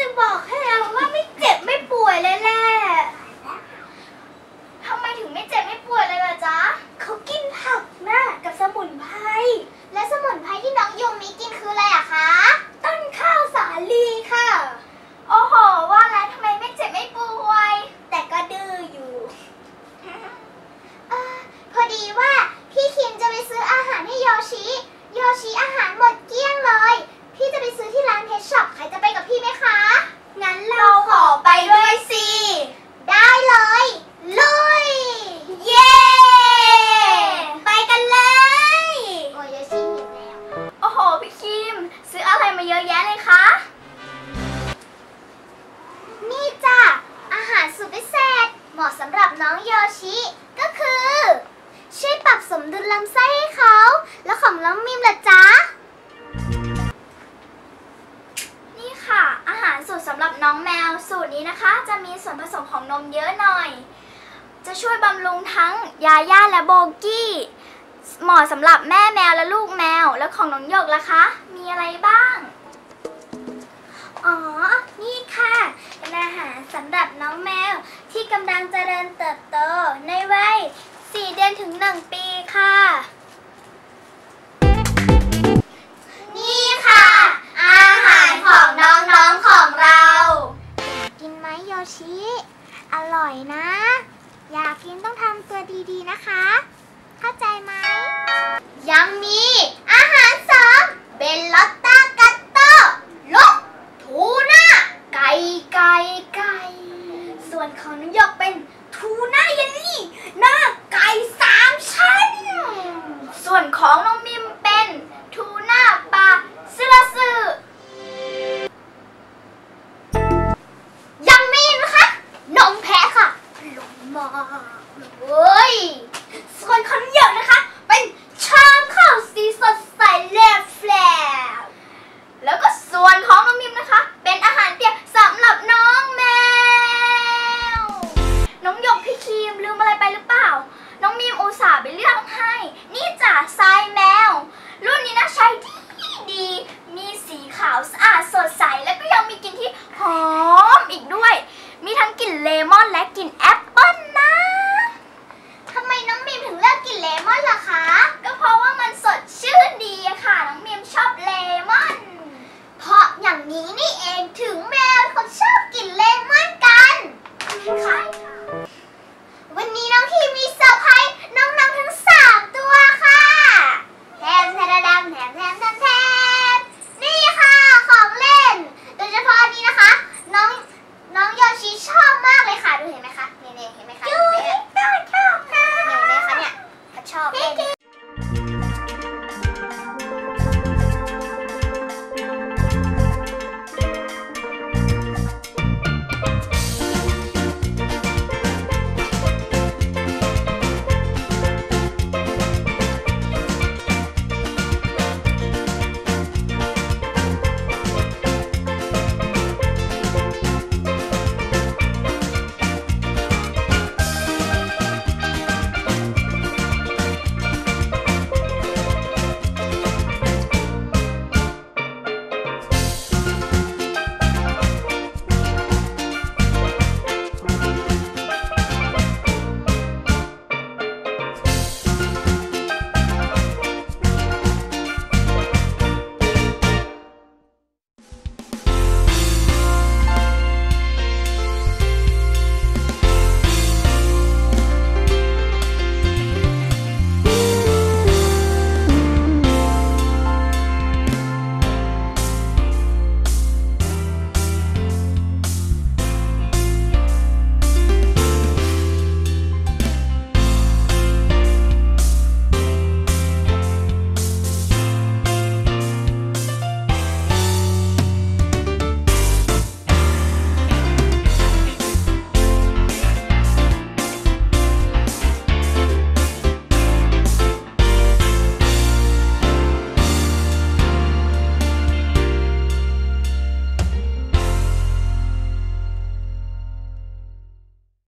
จะบอกให้แล้วว่าไม่เจ็บไม่ป่วยเลยแหละทำไมถึงไม่เจ็บไม่ป่วยเลยล่ะจ๊ะเขากินผักนะกับสมุนไพร และสมุนไพรที่น้องยงมีกินคืออะไรอะคะ ต้นข้าวสาลีค่ะ โอ้โห ว่าแล้วทำไมไม่เจ็บไม่ป่วย แต่ก็ดื้ออยู่เออพอดีว่าพี่คิมจะไปซื้ออาหารให้โยชิ โยชิอาหารหมดเกลี้ยงเลย พี่จะไปซื้อที่ร้านเพชช็อปใครจะไป มาเยอะแยะเลยคะ นี่จ้ะ อาหารสุดพิเศษ เหมาะสำหรับน้องโยชิ ก็คือ ช่วยปรับสมดุลลำไส้ให้เขา แล้วของน้องมิมล่ะจ๊ะ นี่ค่ะ อาหารสูตรสำหรับน้องแมว สูตรนี้นะคะ จะมีส่วนผสมของนมเยอะหน่อย จะช่วยบำรุงทั้งยาย่าและโบกี้เหมาะสำหรับแม่แมวและลูกแมว แล้วของน้องหยกล่ะคะ มีอะไรบ้าง อ๋อ นี่ค่ะเป็นอาหารสำหรับน้องแมวที่กำลังเจริญเติบโตในวัย 4 เดือนถึง 1 ปีค่ะ นี่ค่ะ อาหารของน้องๆของเรา อยากกินไหมโยชิ อร่อยนะ อยากกินต้องทำตัวดีๆนะคะ วนของนิวยอร์กเป็นทูน่าเยลลี่หน้าไก่สามชั้น ส่วนของน้อง เห็นไหมคะ